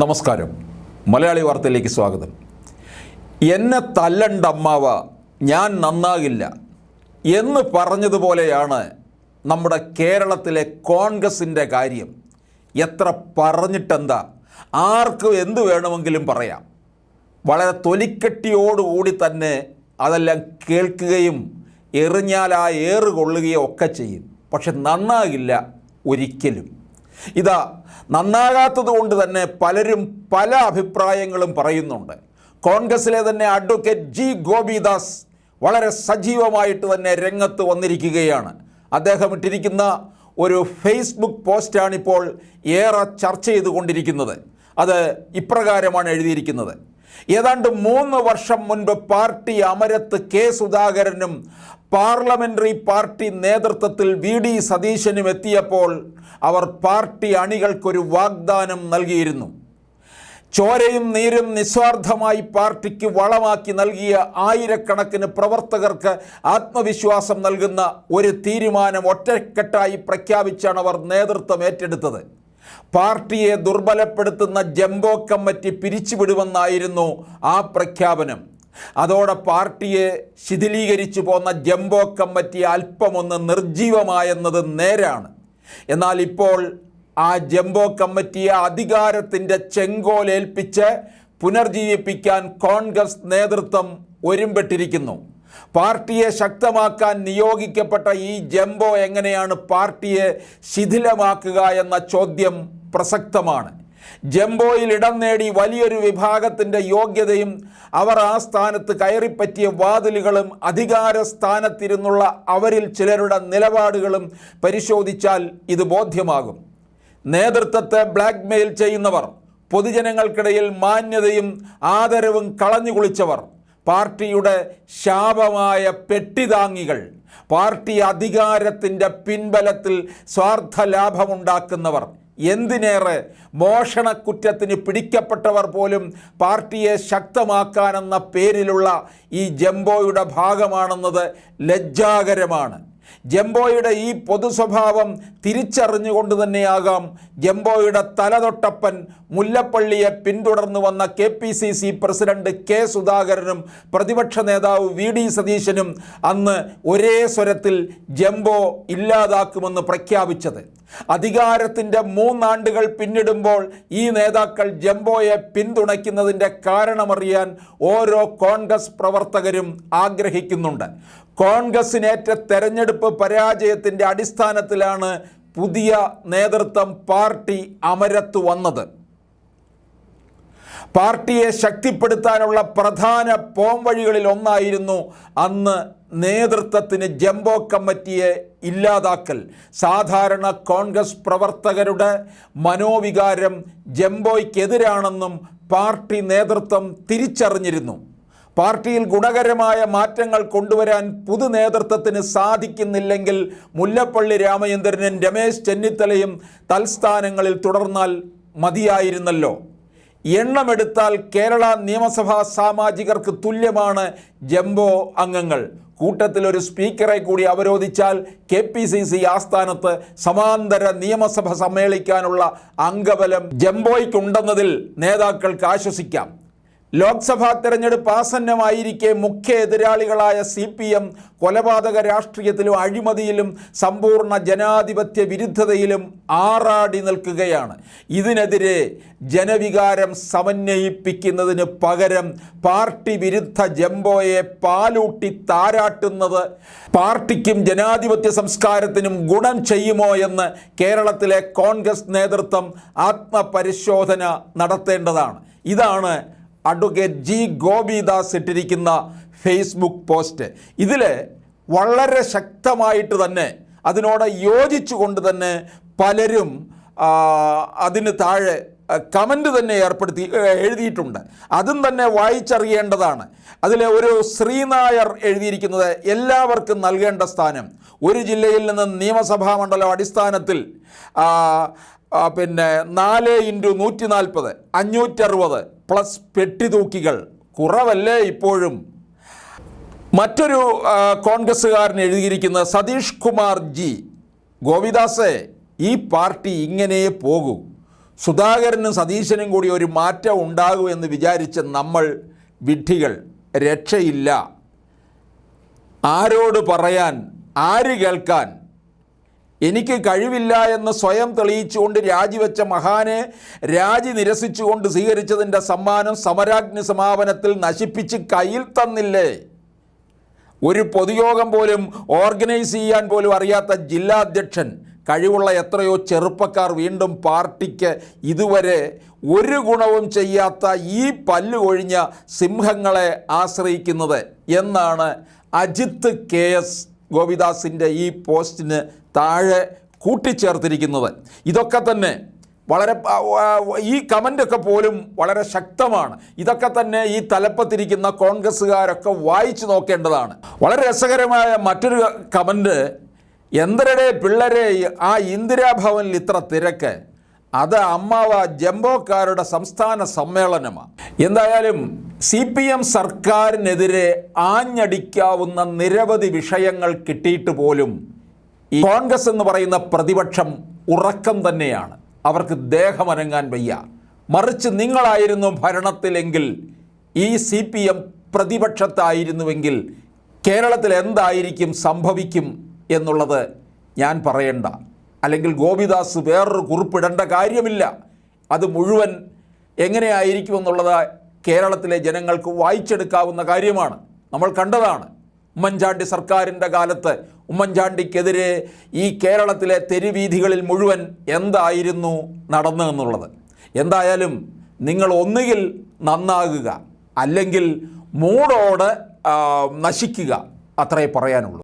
നമസ്കാരം. മലയാളി വാർത്തയിലേക്ക് സ്വാഗതം. എന്നെ തല്ലണ്ട അമ്മാവ ഞാൻ നന്നാകില്ല എന്ന് പറഞ്ഞതുപോലെയാണ് നമ്മുടെ കേരളത്തിലെ കോൺഗ്രസിന്റെ കാര്യം. എത്ര പറഞ്ഞിട്ടെന്താ? ആർക്കും എന്ത് വേണമെങ്കിലും പറയാം. വളരെ തൊലിക്കെട്ടിയോടുകൂടി തന്നെ അതെല്ലാം കേൾക്കുകയും എറിഞ്ഞാൽ ആ ഒക്കെ ചെയ്യും. പക്ഷെ നന്നാകില്ല ഒരിക്കലും. ഇതാ നന്നാകാത്തത് കൊണ്ട് തന്നെ പലരും പല അഭിപ്രായങ്ങളും പറയുന്നുണ്ട്. കോൺഗ്രസിലെ തന്നെ അഡ്വക്കേറ്റ് ജി ഗോപിദാസ് വളരെ സജീവമായിട്ട് തന്നെ രംഗത്ത് വന്നിരിക്കുകയാണ്. അദ്ദേഹം ഇട്ടിരിക്കുന്ന ഒരു ഫേസ്ബുക്ക് പോസ്റ്റാണിപ്പോൾ ഏറെ ചർച്ച ചെയ്തുകൊണ്ടിരിക്കുന്നത്. അത് ഇപ്രകാരമാണ് എഴുതിയിരിക്കുന്നത്. ഏതാണ്ട് മൂന്ന് വർഷം മുൻപ് പാർട്ടി അമരത്ത് കെ സുധാകരനും പാർലമെന്ററി പാർട്ടി നേതൃത്വത്തിൽ വി ഡി സതീശനും എത്തിയപ്പോൾ അവർ പാർട്ടി അണികൾക്കൊരു വാഗ്ദാനം നൽകിയിരുന്നു. ചോരയും നീരും നിസ്വാർത്ഥമായി പാർട്ടിക്ക് വളമാക്കി നൽകിയ ആയിരക്കണക്കിന് പ്രവർത്തകർക്ക് ആത്മവിശ്വാസം നൽകുന്ന ഒരു തീരുമാനം ഒറ്റക്കെട്ടായി പ്രഖ്യാപിച്ചാണ് അവർ നേതൃത്വം ഏറ്റെടുത്തത്. പാർട്ടിയെ ദുർബലപ്പെടുത്തുന്ന ജംബോ കമ്മിറ്റി പിരിച്ചുവിടുമെന്നായിരുന്നു ആ പ്രഖ്യാപനം. അതോടെ പാർട്ടിയെ ശിഥിലീകരിച്ചു പോന്ന ജംബോ കമ്മിറ്റി അല്പമൊന്ന് നിർജീവമായെന്നത് നേരാണ്. എന്നാൽ ഇപ്പോൾ ആ ജംബോ കമ്മിറ്റിയെ അധികാരത്തിന്റെ ചെങ്കോലേൽപ്പിച്ച് പുനർജീവിപ്പിക്കാൻ കോൺഗ്രസ് നേതൃത്വം ഒരുമ്പെട്ടിരിക്കുന്നു. പാർട്ടിയെ ശക്തമാക്കാൻ നിയോഗിക്കപ്പെട്ട ഈ ജംബോ എങ്ങനെയാണ് പാർട്ടിയെ ശിഥിലമാക്കുക എന്ന ചോദ്യം പ്രസക്തമാണ്. ജംബോയിൽ ഇടം നേടി വലിയൊരു വിഭാഗത്തിന്റെ യോഗ്യതയും അവർ ആ സ്ഥാനത്ത് കയറിപ്പറ്റിയ വാതിലുകളും അധികാര സ്ഥാനത്തിരുന്നുള്ള അവരിൽ ചിലരുടെ നിലപാടുകളും പരിശോധിച്ചാൽ ഇത് ബോധ്യമാകും. നേതൃത്വത്തെ ബ്ലാക്ക്മെയിൽ ചെയ്യുന്നവർ പൊതുജനങ്ങൾക്കിടയിൽ മാന്യതയും ആദരവും കളഞ്ഞു കുളിച്ചവർ പാർട്ടിയുടെ ശാപമായ പെട്ടിതാങ്ങികൾ പാർട്ടി അധികാരത്തിന്റെ പിൻബലത്തിൽ സ്വാർത്ഥ ലാഭമുണ്ടാക്കുന്നവർ എന്തിനേറെ മോഷണക്കുറ്റത്തിന് പിടിക്കപ്പെട്ടവർ പോലും പാർട്ടിയെ ശക്തമാക്കാനെന്ന പേരിലുള്ള ഈ ജംബോയുടെ ഭാഗമാണെന്നത് ലജ്ജാകരമാണ്. ജംബോയുടെ ഈ പൊതു സ്വഭാവം തിരിച്ചറിഞ്ഞുകൊണ്ട് തന്നെയാകാം. ജംബോയുടെ തലതൊട്ടപ്പൻ മുല്ലപ്പള്ളിയെ പിന്തുടർന്നു വന്ന K P C C president K സുധാകരനും പ്രതിപക്ഷ നേതാവ് വി ഡി സതീശനും അന്ന് ഒരേ സ്വരത്തിൽ ജംബോ ഇല്ലാതാക്കുമെന്ന് പ്രഖ്യാപിച്ചത്. അധികാരത്തിന്റെ മൂന്നാണ്ടുകൾ പിന്നിടുമ്പോൾ ഈ നേതാക്കൾ ജംബോയെ പിന്തുണയ്ക്കുന്നതിന്റെ കാരണമറിയാൻ ഓരോ കോൺഗ്രസ് പ്രവർത്തകരും ആഗ്രഹിക്കുന്നുണ്ട്. കോൺഗ്രസിനേറ്റ തെരഞ്ഞെടുപ്പ് പരാജയത്തിന്റെ അടിസ്ഥാനത്തിലാണ് പുതിയ നേതൃത്വം പാർട്ടി അമരത്ത് വന്നത്. പാർട്ടിയെ ശക്തിപ്പെടുത്താനുള്ള പ്രധാന പോംവഴികളിൽ ഒന്നായിരുന്നു അന്ന് നേതൃത്വത്തിന് ജംബോ കമ്മിറ്റിയെ ഇല്ലാതാക്കൽ. സാധാരണ കോൺഗ്രസ് പ്രവർത്തകരുടെ മനോവികാരം ജംബോയ്ക്കെതിരാണെന്നും പാർട്ടി നേതൃത്വം തിരിച്ചറിഞ്ഞിരുന്നു. പാർട്ടിയിൽ ഗുണകരമായ മാറ്റങ്ങൾ കൊണ്ടുവരാൻ പുതു നേതൃത്വത്തിന് സാധിക്കുന്നില്ലെങ്കിൽ മുല്ലപ്പള്ളി രാമചന്ദ്രനും രമേശ് ചെന്നിത്തലയും തൽസ്ഥാനങ്ങളിൽ തുടർന്നാൽ മതിയായിരുന്നല്ലോ. എണ്ണമെടുത്താൽ കേരള നിയമസഭാ സാമാജികർക്ക് തുല്യമാണ് ജംബോ അംഗങ്ങൾ. കൂട്ടത്തിൽ ഒരു സ്പീക്കറെ കൂടി അവരോധിച്ചാൽ കെ പി സി സി ആസ്ഥാനത്ത് സമാന്തര നിയമസഭ സമ്മേളിക്കാനുള്ള അംഗബലം ജംബോയ്ക്കുണ്ടെന്നതിൽ നേതാക്കൾക്ക് ആശ്വസിക്കാം. ലോക്സഭാ തെരഞ്ഞെടുപ്പ് ആസന്നമായിരിക്കെ മുഖ്യ എതിരാളികളായ സി പി എം കൊലപാതക രാഷ്ട്രീയത്തിലും അഴിമതിയിലും സമ്പൂർണ ജനാധിപത്യ വിരുദ്ധതയിലും ആറാടി നിൽക്കുകയാണ്. ഇതിനെതിരെ ജനവികാരം സമന്വയിപ്പിക്കുന്നതിന് പകരം പാർട്ടി വിരുദ്ധ ജംബോയെ പാലൂട്ടി താരാട്ടുന്നത് പാർട്ടിക്കും ജനാധിപത്യ സംസ്കാരത്തിനും ഗുണം ചെയ്യുമോ എന്ന് കേരളത്തിലെ കോൺഗ്രസ് നേതൃത്വം ആത്മപരിശോധന നടത്തേണ്ടതാണ്. ഇതാണ് അഡ്വക്കേറ്റ് ജി ഗോപിദാസ് ഇട്ടിരിക്കുന്ന ഫേസ്ബുക്ക് പോസ്റ്റ്. ഇതിൽ വളരെ ശക്തമായിട്ട് തന്നെ അതിനോട് യോജിച്ചുകൊണ്ട് തന്നെ പലരും അതിന് താഴെ കമന്റ് തന്നെ ഏർപ്പെടുത്തി എഴുതിയിട്ടുണ്ട്. അതും തന്നെ വായിച്ചറിയേണ്ടതാണ്. അതിലെ ഒരു ശ്രീനായർ എഴുതിയിരിക്കുന്നത് എല്ലാവർക്കും നൽകേണ്ട സ്ഥാനം. ഒരു ജില്ലയിൽ നിന്ന് നിയമസഭാ മണ്ഡലം അടിസ്ഥാനത്തിൽ പിന്നെ നാല് ഇന്റു നൂറ്റി നാൽപ്പത് അഞ്ഞൂറ്ററുപത്. പ്ലസ് പെട്ടിതൂക്കികൾ കുറവല്ലേ ഇപ്പോഴും? മറ്റൊരു കോൺഗ്രസ്സുകാരൻ എഴുതിയിരിക്കുന്ന സതീഷ് കുമാർ ജി ഗോവിദാസെ ഈ പാർട്ടി ഇങ്ങനെ പോകും. സുധാകരനും സതീശനും കൂടി ഒരു മാറ്റം ഉണ്ടാകുമെന്ന് വിചാരിച്ച നമ്മൾ വിഡ്ഢികൾ രക്ഷയില്ല. ആരോട് പറയാൻ ആര് കേൾക്കാൻ എനിക്ക് കഴിവില്ല എന്ന് സ്വയം തെളിയിച്ചുകൊണ്ട് രാജിവെച്ച മഹാനെ രാജി നിരസിച്ചുകൊണ്ട് സ്വീകരിച്ചതിന്റെ സമ്മാനം സമരാഗ്നി സമാപനത്തിൽ നശിപ്പിച്ച് കയ്യിൽ തന്നില്ലേ? ഒരു പൊതുയോഗം പോലും ഓർഗനൈസ് ചെയ്യാൻ പോലും അറിയാത്ത ജില്ലാ അധ്യക്ഷൻ കഴിവുള്ള എത്രയോ ചെറുപ്പക്കാർ വീണ്ടും പാർട്ടിക്ക് ഇതുവരെ ഒരു ഗുണവും ചെയ്യാത്ത ഈ പല്ലു കൊഴിഞ്ഞ സിംഹങ്ങളെ ആശ്രയിക്കുന്നത് എന്നാണ് അജിത്ത് കെ എസ് ഗോപിദാസിന്റെ ഈ പോസ്റ്റിന് താഴെ കൂട്ടിച്ചേർത്തിരിക്കുന്നത്. ഇതൊക്കെ തന്നെ വളരെ ഈ കമന്റൊക്കെ പോലും വളരെ ശക്തമാണ്. ഇതൊക്കെ തന്നെ ഈ തലപ്പത്തിരിക്കുന്ന കോൺഗ്രസ്സുകാരൊക്കെ വായിച്ചു നോക്കേണ്ടതാണ്. വളരെ രസകരമായ മറ്റൊരു കമന്റ് എന്തരടെ പിള്ളരെ ആ ഇന്ദിരാഭവനിൽ ഇത്ര തിരക്ക്? അത് അമ്മാവ ജംബോക്കാരുടെ സംസ്ഥാന സമ്മേളനമാണ് എന്തായാലും സി പി എം സർക്കാരിനെതിരെ ആഞ്ഞടിക്കാവുന്ന നിരവധി വിഷയങ്ങൾ കിട്ടിയിട്ട് പോലും ഈ കോൺഗ്രസ് എന്ന് പറയുന്ന പ്രതിപക്ഷം ഉറക്കം തന്നെയാണ്. അവർക്ക് ദേഹമനങ്ങാൻ വയ്യ. മറിച്ച് നിങ്ങളായിരുന്നു ഭരണത്തിലെങ്കിൽ ഈ സി പി എം പ്രതിപക്ഷത്തായിരുന്നുവെങ്കിൽ കേരളത്തിൽ എന്തായിരിക്കും സംഭവിക്കും എന്നുള്ളത് ഞാൻ പറയണ്ട. അല്ലെങ്കിൽ ഗോപിദാസ് വേറൊരു കുറിപ്പിടേണ്ട കാര്യമില്ല. അത് മുഴുവൻ എങ്ങനെയായിരിക്കും എന്നുള്ളത് കേരളത്തിലെ ജനങ്ങൾക്ക് വായിച്ചെടുക്കാവുന്ന കാര്യമാണ്. നമ്മൾ കണ്ടതാണ് ഉമ്മൻചാണ്ടി സർക്കാരിന്റെ കാലത്ത് ഉമ്മൻചാണ്ടിക്കെതിരെ ഈ കേരളത്തിലെ തെരുവീഥികളിൽ മുഴുവൻ എന്തായിരുന്നു നടന്നതെന്നുള്ളത് എന്തായാലും നിങ്ങൾ ഒന്നുകിൽ നന്നാകുക അല്ലെങ്കിൽ മൂടോടെ നശിക്കുക. അത്രേ പറയാനുള്ളൂ.